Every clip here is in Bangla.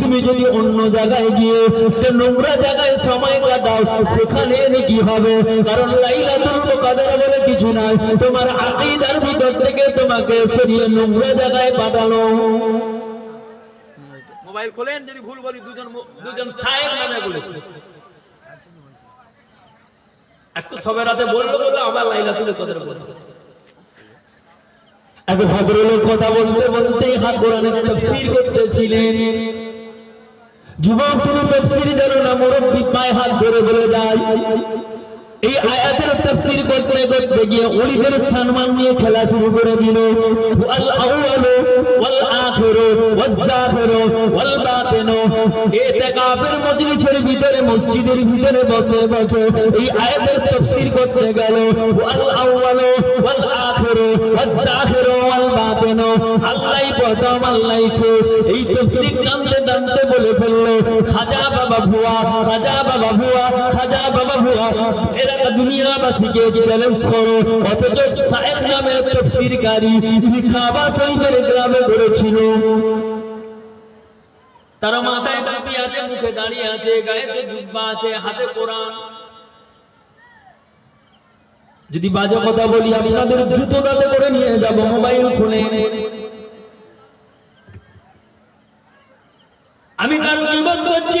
তুমি যদি অন্য জায়গায় গিয়ে নোংরা জায়গায় সময় কাটাও, সেখানে নেকি হবে। কারণ লাইলাতুল কদর বলে কিছু নাই। তোমার আকীদার ভিতর থেকে তোমাকে সরিয়ে নোংরা জায়গায় পাঠানো মোবাইল খোলেন, যদি ভুল বলি দুজন দুজন সাহেব নামে বলেছে। এক তো সবে রাতে আবার বলল এক ভদ্রলোক কথা যুবক তুমি তাফসীর জানো না, মুরব্বি পায়ে হাত ধরে বলে যায় এই আয়াতের তাফসীর করতে করতে গিয়ে ওলিদের সম্মান নিয়ে খেলা শুরু করে দিল। ওয়াল আউয়ালু, ওয়াল আখিরু, ওয়াজ জাহিরু ওয়াল বাতিনু। ইতিকাফের মজলিসের ভিতরে, মসজিদের ভিতরে বসে বসে এই আয়াতের তাফসীর করতে গেল। ওয়াল ওয়াজ ওয়াল আল্লাহই প্রথম, আল্লাহই শেষ। এই তাফসীর টানতে টানতে বলে ফেলল, খাজা যদি বাজে কথা বলি, আপনাদের দ্রুত দাঁতে করে নিয়ে যাব মোবাইল ফোনে। আমি কারও বিপদ করছি?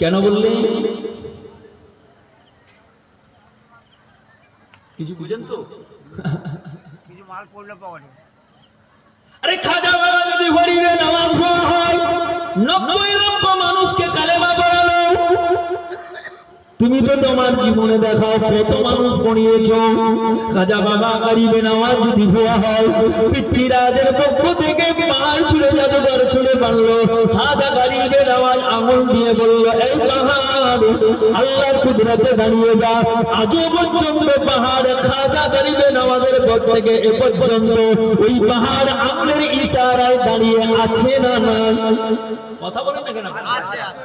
কেন বললে? কিছু বুঝেন তো? কিছু মাল পড়লে পাওয়া যায় আরে খাজা বাবা যদি গরিবে নামাজ হয় নব্বই লক্ষ মানুষকে কালেমা তো তোমার জীবনে দেখাও কত মানুষ পড়িয়েছ খাজা বাবা গরিবে নামাজ যদি ভুয়া হয় পিতৃরাজের পক্ষ থেকে পাহাড় ছুড়ে জাদুঘর ছুড়ে মারলো। খাজা গরিবে নামাজ আঙুল দিয়ে বলল এই পাহাড় আল্লাহর কুদরাতে দাঁড়িয়ে যা। আজও পর্যন্ত পাহাড় খাজা গরিবে নামাজের পর থেকে এ পর্যন্ত ওই পাহাড় আঙুলের ইশারায় দাঁড়িয়ে আছে না না কথা বলেন না কেন? আছে আছে।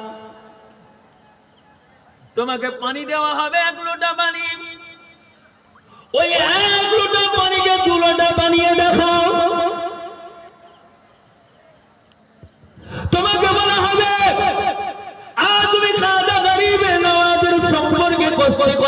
তোমাকে পানি দেওয়া হবে এক লোটা পানি। ওই এক লোটা পানিকে দু লোটা বানিয়ে দেখাও।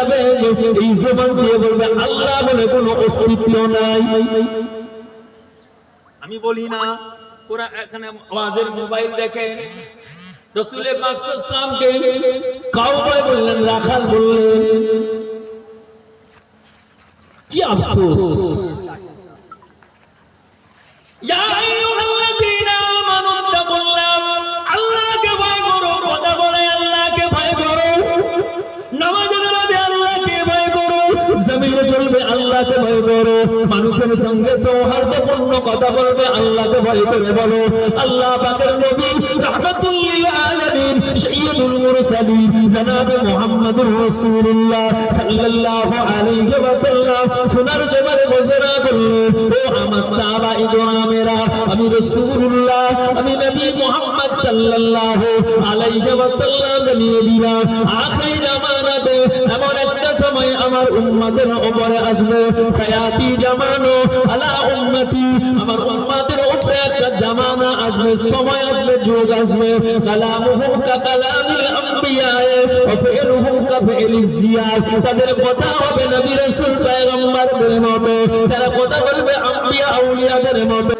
যাবে। এই জবান দিয়ে বলবে, আল্লাহ বলে কোনো অস্তিত্ব নাই। আমি বলি না, ওরা এখানে আওয়াজের মোবাইল দেখে। রসুলের মাকসামকে কাউবয় বললেন, রাখাল বললেন, কি আফসোস? আল্লাহকে ভয় করো। মানুষের সঙ্গে সৌহার্দ্যপূর্ণ কথা বলবে, আল্লাহকে ভয় করে বলো। আল্লাহ পাকের নবী রাহমাতুল লিল আলামিন, সাইয়্যিদুল মুরসালিন, জনাবে মুহাম্মদুর রাসূলুল্লাহ আমি আমার উম্মতের উপরে আসবে। উম্মতি, আমার একটা জামানা আসবে সময় আসবে যুগ আসবে কালামুহুম কা কালামিল আম্বিয়া ওয়া ফিলুহুম কা ফিলিজ জিয়াদ তাদের কথা হবে নবী রাসূল পয়গম্বরদের মতো তারা কথা বলবে আম্বিয়া আউলিয়াদের মতো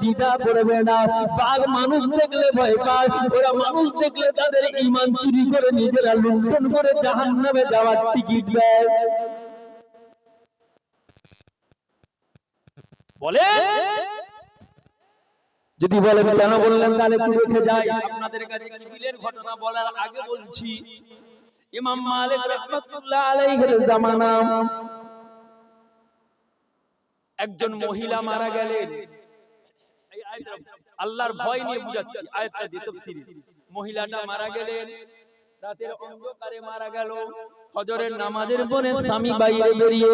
দ্বিধা করবে না। বাঘ মানুষ দেখলে ভয় পায়। ওরা মানুষ দেখলে তাদের ঈমান চুরি করে নিজেরা লুণ্ঠন করে জাহান্নামে যাওয়ার টিকিট দেয়। বলে যদি বলেন কেন বললেন তাহলে একটু রেখে যাই। আপনাদের কাছে কিবিলের ঘটনা বলার আগে বলছি ইমাম মালিক রাহমাতুল্লাহ আলাইহির জামানা একজন মহিলা মারা গেলেন। আল্লাহর ভয় নিয়ে বুঝাচ্ছি, আয়াতটা দিয়ে তাফসীরে। মহিলাটা মারা গেলেন, রাতের অন্ধকারে মারা গেল, ফজরের নামাজের পরে স্বামী বাইরে বেরিয়ে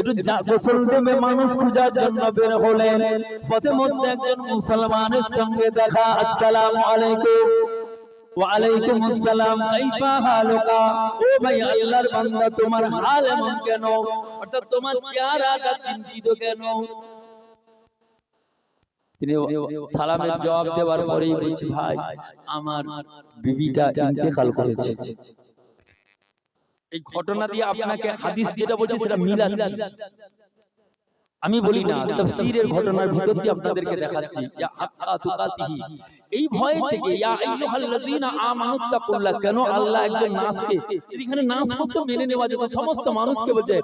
একটু গোসল দেবে মানুষ খোঁজার জন্য বের হলেন। পথে মধ্যে একজন মুসলমানের সঙ্গে দেখা, আসসালামু আলাইকুম। ওয়ালাইকুম আসসালাম, কাইফা হালুকা? ও ভাই, আল্লাহর বান্দা, তোমার হাল এমন কেন? অর্থাৎ তোমার চেহারাটা চিন্তিত কেন? তিনি সালামের জবাব দেওয়ার পরেই বলছি ভাই আমার বিবিটা ইন্তেকাল করেছে। এই ঘটনা দিয়ে আপনাকে হাদিস যেটা বলছে সেটা মিলাচ্ছি আমি বলি না তাফসীরের ঘটনার ভিতর দিয়ে আপনাদেরকে দেখাচ্ছি ইয়া হাক্কা তুকাতিহি। এই ভয় থেকে ইয়া আইয়ুহাল্লাযীনা আমানুত্তাকুল্লাহ কেন আল্লাহ একজন নাসকে এখানে নাস করতে মেনে নেওয়া যেত সমস্ত মানুষকে বলছে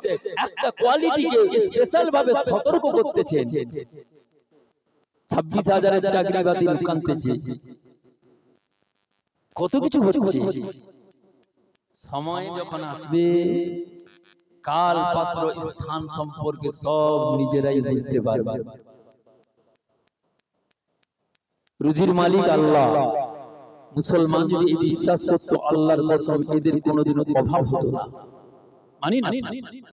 একটা কোয়ালিটিকে স্পেশাল ভাবে সতর্ক করতেছেন। ছাব্বিশ হাজারের চাকরি বাতিল কানতেছে কত কিছু হচ্ছে। সময় যখন আসবে, কাল পাত্র স্থান সম্পর্কে সব নিজেরাই বুঝতে পারবে। রুজির মালিক আল্লাহ। মুসলমান যদি বিশ্বাস করতো, আল্লাহর কসম এদের কোনোদিনও অভাব হতো না। মানি না।